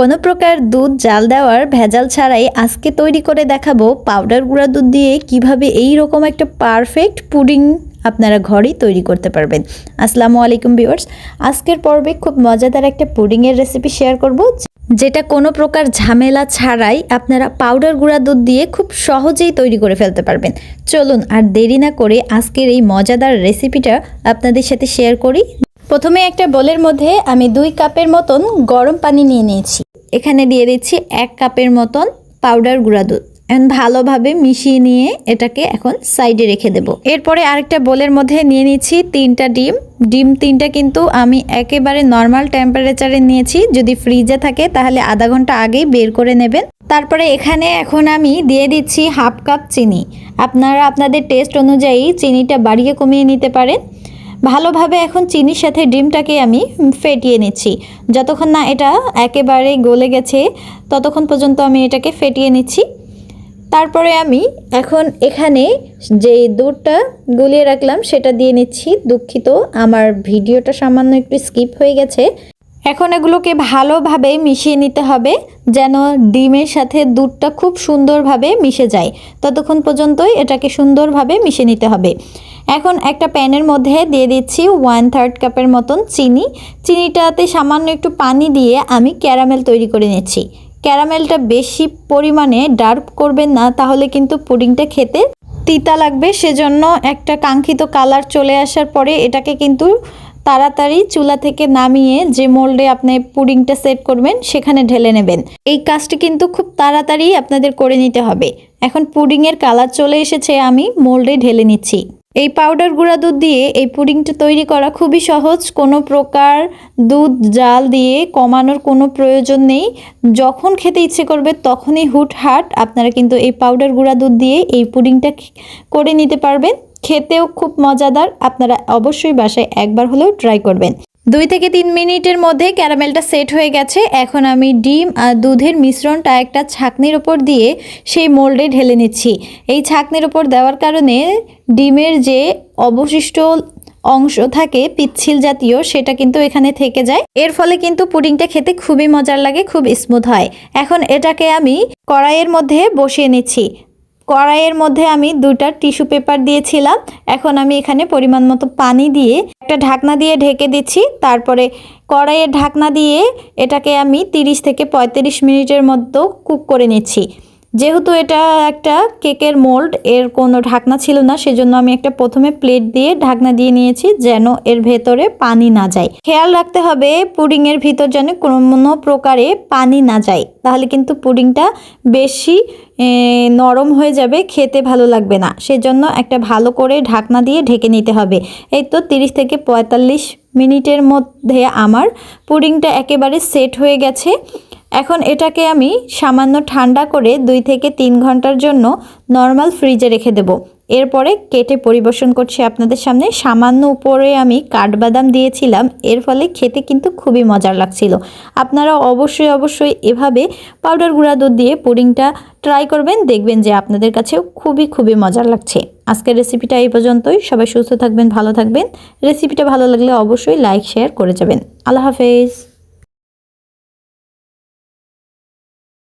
কোনো প্রকার দুধ, জাল দেওয়ার ভেজাল ছাড়াই আজকে তৈরি করে দেখাবো পাউডার গুঁড়া দুধ দিয়ে কীভাবে এই রকম একটা পারফেক্ট পুডিং আপনারা ঘরেই তৈরি করতে পারবেন। আসসালামু আলাইকুম ভিউয়ার্স, আজকের পর্বে খুব মজাদার একটা পুডিংয়ের রেসিপি শেয়ার করব। যেটা কোনো প্রকার ঝামেলা ছাড়াই আপনারা পাউডার গুঁড়া দুধ দিয়ে খুব সহজেই তৈরি করে ফেলতে পারবেন। চলুন আর দেরি না করে আজকের এই মজাদার রেসিপিটা আপনাদের সাথে শেয়ার করি। প্রথমে একটা বোলের মধ্যে আমি দুই কাপের মতন গরম পানি নিয়ে নিয়েছি। এখানে দিয়ে দিচ্ছি এক কাপের মতন পাউডার গুঁড়া দুধ। এখন ভালোভাবে মিশিয়ে নিয়ে এটাকে এখন সাইডে রেখে দেব। এরপরে আরেকটা বোলের মধ্যে নিয়ে নিচ্ছি তিনটা ডিম। ডিম তিনটা কিন্তু আমি একেবারে নর্মাল টেম্পারেচারে নিয়েছি। যদি ফ্রিজে থাকে তাহলে আধা ঘণ্টা আগেই বের করে নেবেন। তারপরে এখানে এখন আমি দিয়ে দিচ্ছি হাফ কাপ চিনি। আপনারা আপনাদের টেস্ট অনুযায়ী চিনিটা বাড়িয়ে কমিয়ে নিতে পারেন। ভালোভাবে এখন চিনির সাথে ডিমটাকে আমি ফেটিয়ে নিচ্ছি। যতক্ষণ না এটা একেবারে গলে গেছে, ততক্ষণ পর্যন্ত আমি এটাকে ফেটিয়ে নিচ্ছি। তারপরে আমি এখন এখানে যে দুধটা গুলিয়ে রাখলাম, সেটা দিয়ে নিচ্ছি। দুঃখিত, আমার ভিডিওটা সামান্য একটু স্কিপ হয়ে গেছে। এখন এগুলোকে ভালোভাবে মিশিয়ে নিতে হবে, যেন ডিমের সাথে দুধটা খুব সুন্দরভাবে মিশে যায়। ততক্ষণ পর্যন্তই এটাকে সুন্দরভাবে মিশে নিতে হবে। এখন একটা প্যানের মধ্যে দিয়ে দিচ্ছি ওয়ান থার্ড কাপের মতন চিনি। চিনিটাতে সামান্য একটু পানি দিয়ে আমি ক্যারামেল তৈরি করে নিচ্ছি। ক্যারামেলটা বেশি পরিমাণে ডার্ক করবেন না, তাহলে কিন্তু পুডিংটা খেতে তিতা লাগবে। সেজন্য একটা কাঙ্ক্ষিত কালার চলে আসার পরে এটাকে কিন্তু তাড়াতাড়ি চুলা থেকে নামিয়ে যে মোল্ডে আপনি পুডিংটা সেট করবেন, সেখানে ঢেলে নেবেন। এই কাজটি কিন্তু খুব তাড়াতাড়ি আপনাদের করে নিতে হবে। এখন পুডিংয়ের কালার চলে এসেছে, আমি মোল্ডে ঢেলে নিচ্ছি। এই পাউডার গুঁড়া দুধ দিয়ে এই পুডিংটা তৈরি করা খুবই সহজ। কোনো প্রকার দুধ, জাল দিয়ে কমানোর কোনো প্রয়োজন নেই। যখন খেতে ইচ্ছে করবে তখনই হুটহাট আপনারা কিন্তু এই পাউডার গুঁড়া দুধ দিয়ে এই পুডিংটা করে নিতে পারবেন। খেতেও খুব মজাদার। আপনারা অবশ্যই বাসায় একবার হলেও ট্রাই করবেন। দুই থেকে তিন মিনিটের মধ্যে ক্যারামেলটা সেট হয়ে গেছে। এখন আমি ডিম আর দুধের মিশ্রণটা একটা ছাকনির ওপর দিয়ে সেই মোল্ডে ঢেলে নিচ্ছি। এই ছাকনির ওপর দেওয়ার কারণে ডিমের যে অবশিষ্ট অংশ থাকে, পিচ্ছিল জাতীয়, সেটা কিন্তু এখানে থেকে যায়। এর ফলে কিন্তু পুডিংটা খেতে খুবই মজার লাগে, খুব স্মুথ হয়। এখন এটাকে আমি কড়াইয়ের মধ্যে বসিয়ে নিচ্ছি। কড়াইয়ের মধ্যে আমি দুটা টিস্যু পেপার দিয়েছিলাম। এখন আমি এখানে পরিমাণ মতো পানি দিয়ে একটা ঢাকনা দিয়ে ঢেকে দিচ্ছি। তারপরে কড়াইয়ের ঢাকনা দিয়ে এটাকে আমি 30 থেকে পঁয়ত্রিশ মিনিটের মতো কুক করে নিচ্ছি। যেহেতু এটা একটা কেকের মোল্ড, এর কোনো ঢাকনা ছিল না, সেজন্য আমি একটা প্রথমে প্লেট দিয়ে ঢাকনা দিয়ে নিয়েছি যেন এর ভেতরে পানি না যায়। খেয়াল রাখতে হবে পুডিংয়ের ভিতর যেন কোনো প্রকারে পানি না যায়, তাহলে কিন্তু পুডিংটা বেশি নরম হয়ে যাবে, খেতে ভালো লাগবে না। সেজন্য একটা ভালো করে ঢাকনা দিয়ে ঢেকে নিতে হবে। এই তো তিরিশ থেকে পঁয়তাল্লিশ মিনিটের মধ্যে আমার পুডিংটা একেবারে সেট হয়ে গেছে। এখন এটাকে আমি সামান্য ঠান্ডা করে দুই থেকে তিন ঘণ্টার জন্য নর্মাল ফ্রিজে রেখে দেব। এরপরে কেটে পরিবেশন করছি আপনাদের সামনে। সামান্য উপরে আমি কাঠবাদাম দিয়েছিলাম। এর ফলে খেতে কিন্তু খুবই মজার লাগছিল। আপনারা অবশ্যই অবশ্যই এভাবে পাউডার গুঁড়া দুধ দিয়ে পুডিংটা ট্রাই করবেন। দেখবেন যে আপনাদের কাছেও খুবই খুবই মজার লাগছে। আজকের রেসিপিটা এই পর্যন্তই। সবাই সুস্থ থাকবেন, ভালো থাকবেন। রেসিপিটা ভালো লাগলে অবশ্যই লাইক, শেয়ার করে যাবেন। আল্লাহ হাফেজ।